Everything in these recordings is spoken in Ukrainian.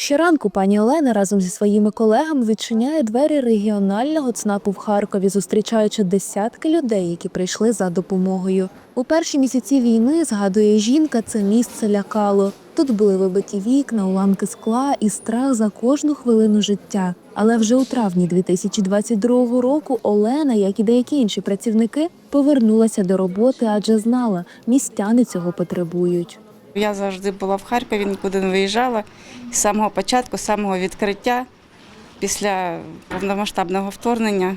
Щоранку пані Олена разом зі своїми колегами відчиняє двері регіонального ЦНАПу в Харкові, зустрічаючи десятки людей, які прийшли за допомогою. У перші місяці війни, згадує жінка, це місце лякало. Тут були вибиті вікна, уламки скла і страх за кожну хвилину життя. Але вже у травні 2022 року Олена, як і деякі інші працівники, повернулася до роботи, адже знала, містяни цього потребують. Я завжди була в Харкові, нікуди не виїжджала. З самого початку, з самого відкриття, після повномасштабного вторгнення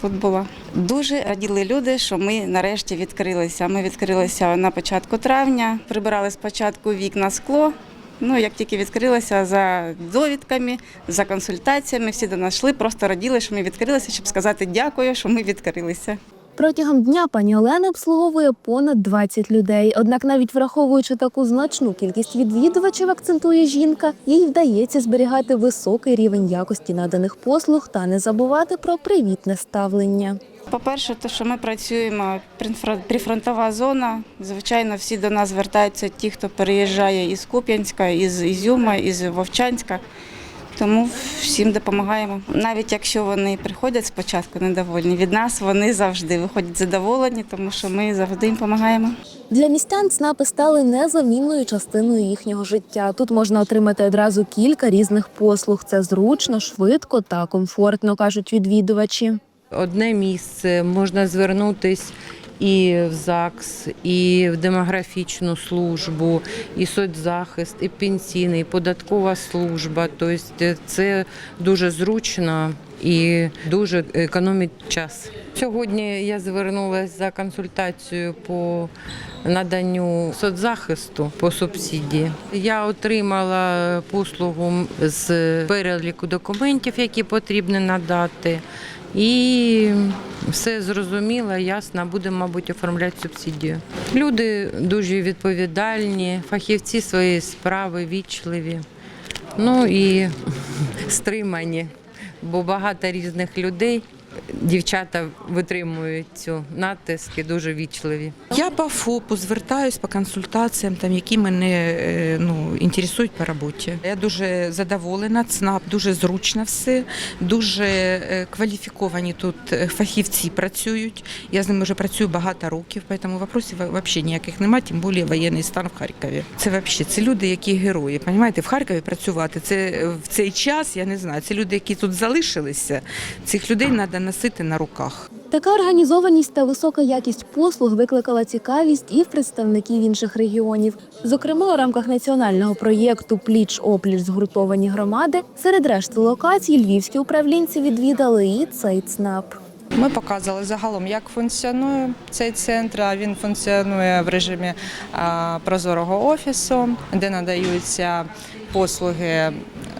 тут була. Дуже раділи люди, що ми нарешті відкрилися. Ми відкрилися на початку травня, прибирали спочатку вікна скло. Ну, як тільки відкрилися за довідками, за консультаціями, всі до нас йшли, просто раділи, що ми відкрилися, щоб сказати дякую, що ми відкрилися. Протягом дня пані Олена обслуговує понад 20 людей. Однак, навіть враховуючи таку значну кількість відвідувачів, акцентує жінка, їй вдається зберігати високий рівень якості наданих послуг та не забувати про привітне ставлення. По-перше, те, що ми працюємо прифрон- прифронтова зона. Звичайно, всі до нас звертаються ті, хто переїжджає із Куп'янська, із Ізюма, із Вовчанська. Тому всім допомагаємо. Навіть якщо вони приходять спочатку недовольні, від нас вони завжди виходять задоволені, тому що ми завжди їм допомагаємо. Для містян ЦНАПи стали незамінною частиною їхнього життя. Тут можна отримати одразу кілька різних послуг. Це зручно, швидко та комфортно, кажуть відвідувачі. Одне місце можна звернутись і в ЗАГС, і в демографічну службу, і соцзахист, і пенсійний, і податкова служба. Тобто це дуже зручно і дуже економить час. Сьогодні я звернулася за консультацією по наданню соцзахисту по субсидії. Я отримала послугу з переліку документів, які потрібно надати. І все зрозуміло, ясно, будемо, мабуть, оформляти субсидію. Люди дуже відповідальні, фахівці свої справи, вічливі, ну і стримані, бо багато різних людей. Дівчата витримують цю натиск і дуже вічливі. Я по ФОПу звертаюсь по консультаціям, там які мене е, ну інтересують по роботі. Я дуже задоволена. ЦНАП дуже зручно все, дуже е, кваліфіковані тут е, фахівці працюють. Я з ними вже працюю багато років, тому вопросів взагалі ніяких немає, тим більше воєнний стан в Харкові. Це взагалі це люди, які герої. Понімаєте, в Харкові працювати це в цей час. Я не знаю. Це люди, які тут залишилися. Цих людей треба носити на руках. Така організованість та висока якість послуг викликала цікавість і в представників інших регіонів. Зокрема, у рамках національного проєкту Пліч опліч згуртовані громади серед решти локацій львівські управлінці відвідали і цей ЦНАП. Ми показали загалом, як функціонує цей центр. А Він функціонує в режимі прозорого офісу, де надаються послуги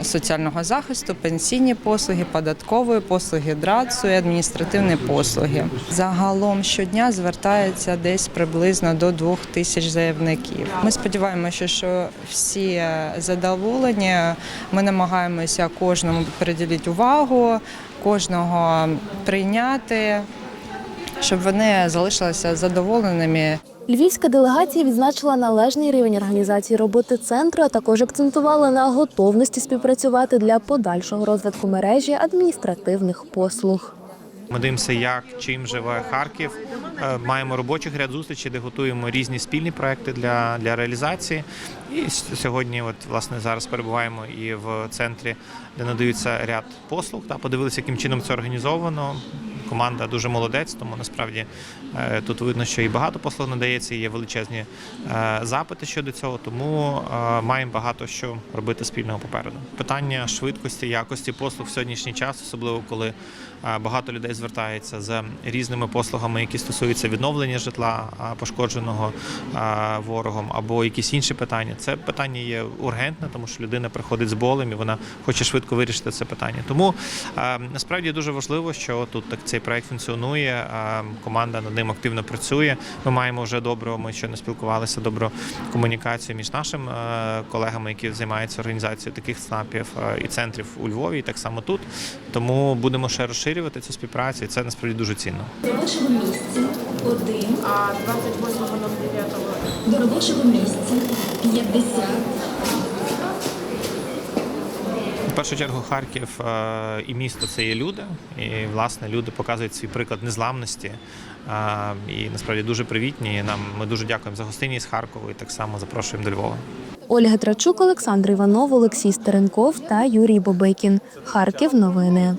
соціального захисту, пенсійні послуги, податкової послуги, драцу і адміністративні послуги. Загалом щодня звертається десь приблизно до двох тисяч заявників. Ми сподіваємося, що всі задоволені. Ми намагаємося кожному приділити увагу, кожного прийняти, щоб вони залишилися задоволеними. Львівська делегація відзначила належний рівень організації роботи центру, а також акцентувала на готовності співпрацювати для подальшого розвитку мережі адміністративних послуг. Ми дивимося, як чим живе Харків. Е, Маємо робочих ряд зустрічей, де готуємо різні спільні проекти для, для реалізації. І сьогодні, от власне, зараз перебуваємо і в центрі, де надаються ряд послуг. Та подивилися, яким чином це організовано. Команда дуже молодець, тому насправді е, тут видно, що і багато послуг надається, і є величезні е, запити щодо цього, тому е, маємо багато що робити спільного попереду. Питання швидкості, якості послуг в сьогоднішній час, особливо коли багато людей звертається з різними послугами, які стосуються відновлення житла пошкодженого ворогом, або якісь інші питання. Це питання є ургентне, тому що людина приходить з болем і вона хоче швидко вирішити це питання. Тому насправді дуже важливо, що тут так цей проект функціонує. Команда над ним активно працює. Ми маємо вже добру, ми ще не спілкувалися, добру комунікацію між нашими е, колегами, які займаються організацією таких ЦНАПів е, і центрів у Львові, і так само тут. Тому будемо ще розширювати цю співпрацю, і це насправді дуже цінно. До робочого місця один. А 28.09? До робочого місця 50. Першу чергу Харків е, і місто це є люди, і власне люди показують свій приклад незламності. е, І насправді дуже привітні. Нам ми дуже дякуємо за гостинність Харкову і так само запрошуємо до Львова. Ольга Трачук, Олександр Іванов, Олексій Стеренков та Юрій Бобикін. Харків. Новини.